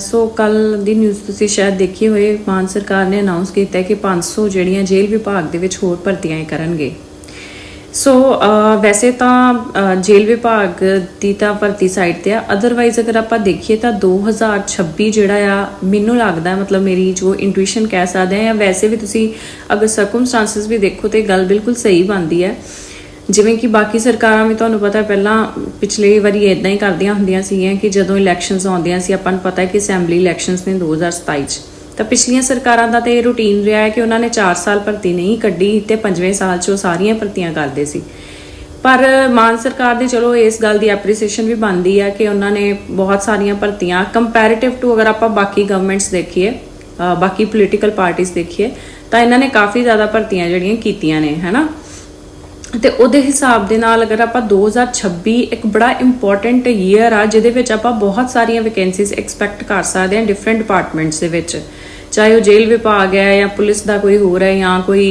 ਸੋ ਕੱਲ ਦੀ ਨਿਊਜ਼ ਤੁਸੀਂ ਸ਼ਾਇਦ ਦੇਖੀ ਹੋਏ, ਮਾਨ ਸਰਕਾਰ ਨੇ ਅਨਾਉਂਸ ਕੀਤਾ ਹੈ ਕਿ 500 ਜਿਹੜੀਆਂ ਜੇਲ੍ਹ ਵਿਭਾਗ ਦੇ ਵਿੱਚ ਹੋਰ ਭਰਤੀਆਂ ਕਰਨਗੇ। ਸੋ ਵੈਸੇ ਤਾਂ ਜੇਲ੍ਹ ਵਿਭਾਗ ਦੀ ਤਾਂ ਭਰਤੀ ਸਾਈਟ ਤੇ ਆ। ਅਦਰਵਾਈਜ਼ ਅਗਰ ਆਪਾਂ ਦੇਖੀਏ ਤਾਂ 2026 ਜਿਹੜਾ ਆ, ਮੈਨੂੰ ਲੱਗਦਾ, ਮਤਲਬ ਮੇਰੀ ਜੋ ਇੰਟੂਇਸ਼ਨ ਕਹਿ ਸਕਦੇ ਆ, ਜਾਂ ਵੈਸੇ ਵੀ ਤੁਸੀਂ ਅਗਰ ਸਰਕਮਸਟੈਂਸਸ ਵੀ ਦੇਖੋ ਤੇ ਗੱਲ ਬਿਲਕੁਲ ਸਹੀ ਬਣਦੀ ਹੈ। ਜਿਵੇਂ ਕਿ ਬਾਕੀ ਸਰਕਾਰਾਂ ਵੀ ਤੁਹਾਨੂੰ ਪਤਾ ਪਹਿਲਾਂ ਪਿਛਲੇ ਵਾਰੀ ਇਦਾਂ ਹੀ ਕਰਦੀਆਂ ਹੁੰਦੀਆਂ ਸੀਗੀਆਂ ਕਿ ਜਦੋਂ ਇਲੈਕਸ਼ਨਸ ਆਉਂਦੀਆਂ ਸੀ, ਆਪਾਂ ਨੂੰ ਪਤਾ ਹੈ ਕਿ ਅਸੈਂਬਲੀ ਇਲੈਕਸ਼ਨਸ ਨੇ 2027 ਚ। ਤਾਂ ਪਿਛਲੀਆਂ ਸਰਕਾਰਾਂ ਦਾ ਤਾਂ ਇਹ ਰੂਟੀਨ ਰਿਹਾ ਹੈ ਕਿ ਉਹਨਾਂ ਨੇ 4 ਸਾਲ ਭਰਤੀ ਨਹੀਂ ਕੱਢੀ ਤੇ 5ਵੇਂ ਸਾਲ 'ਚ ਉਹ ਸਾਰੀਆਂ ਭਰਤੀਆਂ ਕਰਦੇ ਸੀ। ਪਰ ਮਾਨ ਸਰਕਾਰ ਦੀ ਚਲੋ ਇਸ ਗੱਲ ਦੀ ਐਪਰੀਸੀਏਸ਼ਨ ਵੀ ਬਣਦੀ ਆ ਕਿ ਉਹਨਾਂ ਨੇ ਬਹੁਤ ਸਾਰੀਆਂ ਭਰਤੀਆਂ ਕੰਪੈਰੀਟਿਵ ਟੂ ਅਗਰ ਆਪਾਂ ਬਾਕੀ ਗਵਰਨਮੈਂਟਸ ਦੇਖੀਏ ਬਾਕੀ ਪੋਲੀਟੀਕਲ ਪਾਰਟੀਆਂ ਦੇਖੀਏ, ਤਾਂ ਇਹਨਾਂ ਨੇ ਕਾਫੀ ਜ਼ਿਆਦਾ ਭਰਤੀਆਂ ਜਿਹੜੀਆਂ ਕੀਤੀਆਂ ਨੇ, ਹੈਨਾ? ਤੇ ਉਹਦੇ ਹਿਸਾਬ ਦੇ ਨਾਲ ਅਗਰ ਆਪਾਂ 2026 ਇੱਕ ਬੜਾ ਇੰਪੋਰਟੈਂਟ ਈਅਰ ਆ, ਜਿਹਦੇ ਵਿੱਚ ਆਪਾਂ ਬਹੁਤ ਸਾਰੀਆਂ ਵੈਕੈਂਸੀਜ਼ ਐਕਸਪੈਕਟ ਕਰ ਸਕਦੇ ਹਾਂ ਡਿਫਰੈਂਟ ਡਿਪਾਰਟਮੈਂਟਸ ਦੇ ਵਿੱਚ। ਚਾਹੇ ਉਹ ਜੇਲ੍ਹ ਵਿਭਾਗ ਹੈ ਜਾਂ ਪੁਲਿਸ ਦਾ ਕੋਈ ਹੋਰ ਹੈ ਜਾਂ ਕੋਈ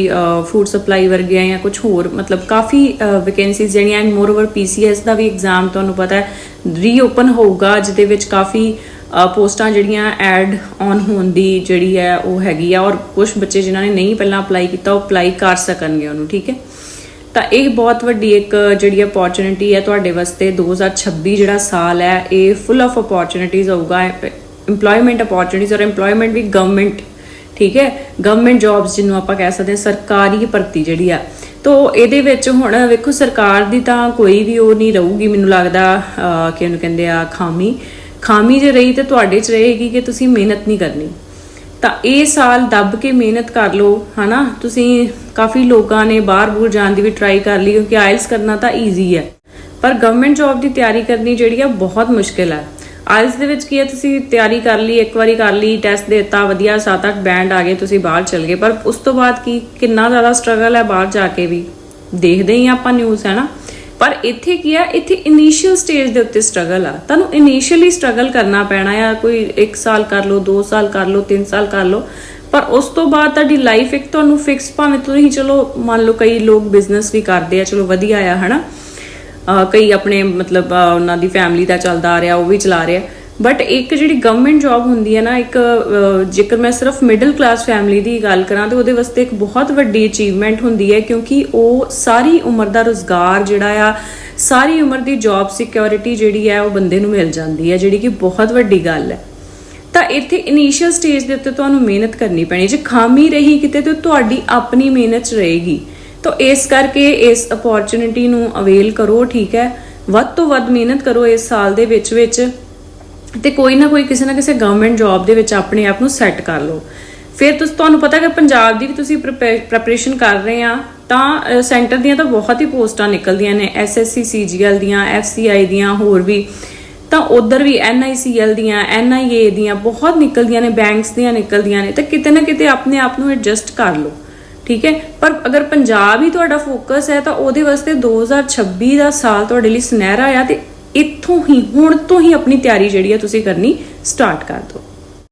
ਫੂਡ ਸਪਲਾਈ ਵਰਗੇ ਹੈ ਜਾਂ ਕੁਝ ਹੋਰ, ਮਤਲਬ ਕਾਫੀ ਵੈਕੈਂਸੀਜ਼ ਜਿਹੜੀਆਂ ਐਂਡ ਮੋਰ ਓਵਰ ਪੀਸੀਐਸ ਦਾ ਵੀ ਐਗਜ਼ਾਮ ਤੁਹਾਨੂੰ ਪਤਾ ਹੈ ਰੀਓਪਨ ਹੋਊਗਾ, ਜਿਹਦੇ ਵਿੱਚ ਕਾਫੀ ਪੋਸਟਾਂ ਜਿਹੜੀਆਂ ਐਡ ਔਨ ਹੋਣ ਦੀ ਜਿਹੜੀ ਹੈ ਉਹ ਹੈਗੀ ਆ ਔਰ ਕੁਝ ਬੱਚੇ ਜਿਨ੍ਹਾਂ ਨੇ ਨਹੀਂ ਪਹਿਲਾਂ ਅਪਲਾਈ ਕੀਤਾ, ਉਹ ਅਪਲਾਈ ਕਰ ਸਕਣਗੇ ਉਹਨੂੰ, ਠੀਕ ਹੈ? ਤਾਂ ਇਹ ਬਹੁਤ ਵੱਡੀ ਇੱਕ ਜਿਹੜੀ ਅਪੋਰਚੁਨਿਟੀ ਹੈ ਤੁਹਾਡੇ ਵਾਸਤੇ 2026 ਜਿਹੜਾ ਸਾਲ ਹੈ, ਇਹ ਫੁੱਲ ਆਫ ਅਪੋਰਚੁਨਿਟੀਜ਼ ਹੋਊਗਾ, EMPLOYMENT ਅਪੋਰਚੁਨਿਟੀਜ਼ ਔਰ EMPLOYMENT ਵੀ ਗਵਰਨਮੈਂਟ ਠੀਕ ਹੈ? ਗਵਰਨਮੈਂਟ ਜੌਬਸ ਜਿਹਨੂੰ ਆਪਾਂ ਕਹਿ ਸਕਦੇ ਹਾਂ, ਸਰਕਾਰੀ ਭਰਤੀ ਜਿਹੜੀ ਆ। ਤੋ ਇਹਦੇ ਵਿੱਚ ਹੁਣ ਵੇਖੋ, ਸਰਕਾਰ ਦੀ ਤਾਂ ਕੋਈ ਵੀ ਉਹ ਨਹੀਂ ਰਹੂਗੀ, ਮੈਨੂੰ ਲੱਗਦਾ ਕਿ ਉਹਨੂੰ ਕਹਿੰਦੇ ਆ, ਖਾਮੀ। ਖਾਮੀ ਜੇ ਰਹੀ ਤੇ ਤੁਹਾਡੇ 'ਚ ਰਹੇਗੀ ਕਿ ਤੁਸੀਂ ਮਿਹਨਤ ਨਹੀਂ ਕਰਨੀ। ਤਾਂ ਇਹ ਸਾਲ ਦੱਬ ਕੇ ਮਿਹਨਤ ਕਰ ਲਓ, ਹਨਾ? ਤੁਸੀਂ ਕਾਫੀ ਲੋਕਾਂ ਨੇ ਬਾਹਰ-ਬੂਰ ਜਾਣ ਦੀ ਵੀ ਟਰਾਈ ਕਰ ਲਈ, ਕਿਉਂਕਿ ਆਇਲਸ ਕਰਨਾ ਤਾਂ ਈਜ਼ੀ ਹੈ। ਪਰ ਗਵਰਨਮੈਂਟ ਜੌਬ ਦੀ ਤਿਆਰੀ ਕਰਨੀ ਜਿਹੜੀ ਆ ਬਹੁਤ ਮੁਸ਼ਕਿਲ ਹੈ। ਆਇਲਸ ਦੇ ਵਿੱਚ ਕੀ ਹੈ, ਤੁਸੀਂ ਤਿਆਰੀ ਕਰ ਲਈ, ਇੱਕ ਵਾਰੀ ਕਰ ਲਈ ਟੈਸਟ ਦਿੱਤਾ, ਵਧੀਆ 7-8 ਬੈਂਡ ਆ ਗਏ, ਤੁਸੀਂ ਬਾਹਰ ਚਲ ਗਏ। ਪਰ ਉਸ ਤੋਂ ਬਾਅਦ ਕੀ, ਕਿੰਨਾ ਜ਼ਿਆਦਾ ਸਟਰਗਲ ਹੈ ਬਾਹਰ ਜਾ ਕੇ ਵੀ। ਦੇਖਦੇ ਹੀ ਆਪਾਂ ਨਿਊਜ਼ ਹੈ ਨਾ ਪਰ ਇੱਥੇ ਕੀ ਆ, ਇੱਥੇ ਇਨੀਸ਼ੀਅਲ ਸਟੇਜ ਦੇ ਉੱਤੇ ਸਟਰਗਲ ਆ। ਤੁਹਾਨੂੰ ਇਨੀਸ਼ੀਅਲੀ ਸਟਰਗਲ ਕਰਨਾ ਪੈਣਾ ਆ, ਕੋਈ 1 ਸਾਲ ਕਰ ਲਓ 2 ਸਾਲ ਕਰ ਲਓ 3 ਸਾਲ ਕਰ ਲਓ। ਪਰ ਉਸ ਤੋਂ ਬਾਅਦ ਤੁਹਾਡੀ ਲਾਈਫ ਇੱਕ ਤੁਹਾਨੂੰ ਫਿਕਸ ਭਾਵੇਂ ਤੁਸੀਂ ਚਲੋ, ਮੰਨ ਲਓ ਕਈ ਲੋਕ ਬਿਜ਼ਨਸ ਵੀ ਕਰਦੇ ਆ, ਚਲੋ ਵਧੀਆ ਆ, ਹਨਾ? ਅਹ ਕਈ ਆਪਣੇ ਮਤਲਬ ਉਹਨਾਂ ਦੀ ਫੈਮਿਲੀ ਦਾ ਚੱਲਦਾ ਆ ਰਿਹਾ, ਉਹ ਵੀ ਚਲਾ ਰਿਹਾ। ਬਟ ਇੱਕ ਜਿਹੜੀ ਗਵਰਨਮੈਂਟ ਜੌਬ ਹੁੰਦੀ ਹੈ ਨਾ, ਇੱਕ ਜੇਕਰ ਮੈਂ ਸਿਰਫ ਮਿਡਲ ਕਲਾਸ ਫੈਮਿਲੀ ਦੀ ਗੱਲ ਕਰਾਂ, ਤੇ ਉਹਦੇ ਵਾਸਤੇ ਇੱਕ ਬਹੁਤ ਵੱਡੀ ਅਚੀਵਮੈਂਟ ਹੁੰਦੀ ਹੈ, ਕਿਉਂਕਿ ਉਹ ਸਾਰੀ ਉਮਰ ਦਾ ਰੋਜ਼ਗਾਰ ਜਿਹੜਾ ਆ, ਸਾਰੀ ਉਮਰ ਦੀ ਜੌਬ ਸਿਕਿਉਰਿਟੀ ਜਿਹੜੀ ਹੈ, ਉਹ ਬੰਦੇ ਨੂੰ ਮਿਲ ਜਾਂਦੀ ਹੈ, ਜਿਹੜੀ ਕਿ ਬਹੁਤ ਵੱਡੀ ਗੱਲ ਹੈ। ਤਾਂ ਇੱਥੇ ਇਨੀਸ਼ੀਅਲ ਸਟੇਜ ਦੇ ਉੱਤੇ ਤੁਹਾਨੂੰ ਮਿਹਨਤ ਕਰਨੀ ਪੈਣੀ ਜੇ ਖਾਮੀ ਰਹੀ ਕਿਤੇ, ਤੇ ਤੁਹਾਡੀ ਆਪਣੀ ਮਿਹਨਤ ਰਹੇਗੀ। ਤਾਂ ਇਸ ਕਰਕੇ ਇਸ ਅਪੋਰਚੁਨਿਟੀ ਨੂੰ ਅਵੇਲ ਕਰੋ, ਠੀਕ ਹੈ? ਵੱਧ ਤੋਂ ਵੱਧ ਮਿਹਨਤ ਕਰੋ ਇਸ ਸਾਲ ਦੇ ਵਿੱਚ ਵਿੱਚ ਤੇ ਕੋਈ ਨਾ ਕੋਈ ਕਿਸੇ ਨਾ ਕਿਸੇ ਗਵਰਨਮੈਂਟ ਜੌਬ ਦੇ ਵਿੱਚ ਆਪਣੇ ਆਪ ਨੂੰ ਸੈੱਟ ਕਰ ਲਓ। ਫਿਰ ਤੁਸੀਂ, ਤੁਹਾਨੂੰ ਪਤਾ ਕਿ ਪੰਜਾਬ ਦੀ ਵੀ ਤੁਸੀਂ ਪ੍ਰੈਪਰੇਸ਼ਨ ਕਰ ਰਹੇ ਆ, ਤਾਂ ਸੈਂਟਰ ਦੀਆਂ ਤਾਂ ਬਹੁਤ ਹੀ ਪੋਸਟਾਂ ਨਿਕਲਦੀਆਂ ਨੇ ਐਸਐਸਸੀ ਸੀਜੀਐਲ ਦੀਆਂ ਐਫਸੀਆਈ ਦੀਆਂ, ਹੋਰ ਵੀ। ਤਾਂ ਉਧਰ ਵੀ ਐਨਆਈਸੀਐਲ ਦੀਆਂ ਐਨਆਈਏ ਦੀਆਂ ਬਹੁਤ ਨਿਕਲਦੀਆਂ ਨੇ ਬੈਂਕਸ ਦੀਆਂ ਨਿਕਲਦੀਆਂ ਨੇ, ਤਾਂ ਕਿਤੇ ਨਾ ਕਿਤੇ ਆਪਣੇ ਆਪ ਨੂੰ ਐਡਜਸਟ ਕਰ ਲਓ। ਠੀਕ ਹੈ? ਪਰ ਅਗਰ ਪੰਜਾਬ ਹੀ ਤੁਹਾਡਾ ਫੋਕਸ ਹੈ, ਤਾਂ ਉਹਦੇ ਵਾਸਤੇ 2026 ਦਾ ਸਾਲ ਤੁਹਾਡੇ ਲਈ ਸੁਨਹਿਰਾ ਆ ਤੇ ਇੱਥੋਂ ਹੀ ਹੁਣ ਤੋਂ ਹੀ ਆਪਣੀ ਤਿਆਰੀ ਜਿਹੜੀ ਆ ਤੁਸੀਂ ਕਰਨੀ ਸਟਾਰਟ ਕਰ ਦਿਓ।